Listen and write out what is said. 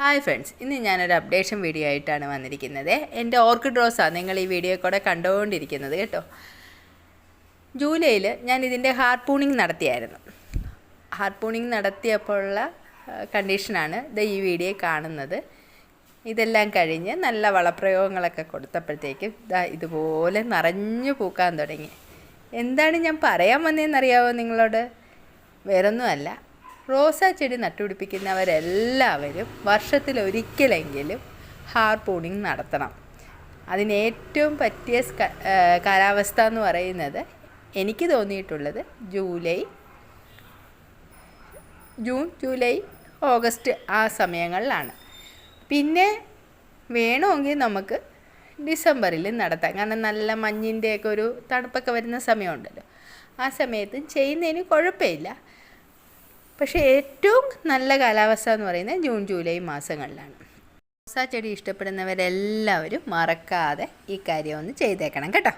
Hi friends ഇന്ന് ഞാനൊരു updation video ആയിട്ടാണ് വന്നിരിക്കുന്നത്. എന്റെ ഓർക്കിഡ് റോസാണ് നിങ്ങൾ ഈ വീഡിയോ കൂടെ കണ്ടുകൊണ്ടിരിക്കുന്നത് കേട്ടോ. ജൂലൈയിൽ ഞാൻ ഇതിന്റെ ഹാർപ്പൂണിങ് നടത്തിയായിരുന്നു. ഹാർപ്പൂണിങ് നടത്തിയപ്പോഴുള്ള കണ്ടീഷനാണ് ഇത് ഈ വീഡിയോ കാണുന്നത്. ഇതെല്ലാം കഴിഞ്ഞ് നല്ല വളപ്രയോഗങ്ങളൊക്കെ കൊടുത്തപ്പോഴത്തേക്കും ഇതാ ഇതുപോലെ നിറഞ്ഞു പൂക്കാൻ തുടങ്ങി. എന്താണ് ഞാൻ പറയാൻ വന്നതെന്നറിയാവോ നിങ്ങളോട്? വേറൊന്നുമല്ല. റോസാ ചെടി നട്ടുപിടിപ്പിക്കുന്നവരെല്ലാവരും വർഷത്തിലൊരിക്കലെങ്കിലും ഹാർപൂണിങ് നടത്തണം. അതിന് ഏറ്റവും പറ്റിയ കാലാവസ്ഥ എന്ന് പറയുന്നത് എനിക്ക് തോന്നിയിട്ടുള്ളത് ജൂലൈ ജൂൺ ജൂലൈ ഓഗസ്റ്റ് ആ സമയങ്ങളിലാണ്. പിന്നെ വേണമെങ്കിൽ നമുക്ക് ഡിസംബറിൽ നടത്താം. കാരണം നല്ല മഞ്ഞിന്റെയൊക്കെ ഒരു തണുപ്പൊക്കെ വരുന്ന സമയമുണ്ടല്ലോ. ആ സമയത്ത് ചെയ്യുന്നതിന് കുഴപ്പമില്ല. പക്ഷേ ഏറ്റവും നല്ല കാലാവസ്ഥ എന്ന് പറയുന്നത് ജൂൺ ജൂലൈ മാസങ്ങളിലാണ്. റോസാ ചെടി ഇഷ്ടപ്പെടുന്നവരെല്ലാവരും മറക്കാതെ ഈ കാര്യം ഒന്ന് ചെയ്തേക്കണം കേട്ടോ.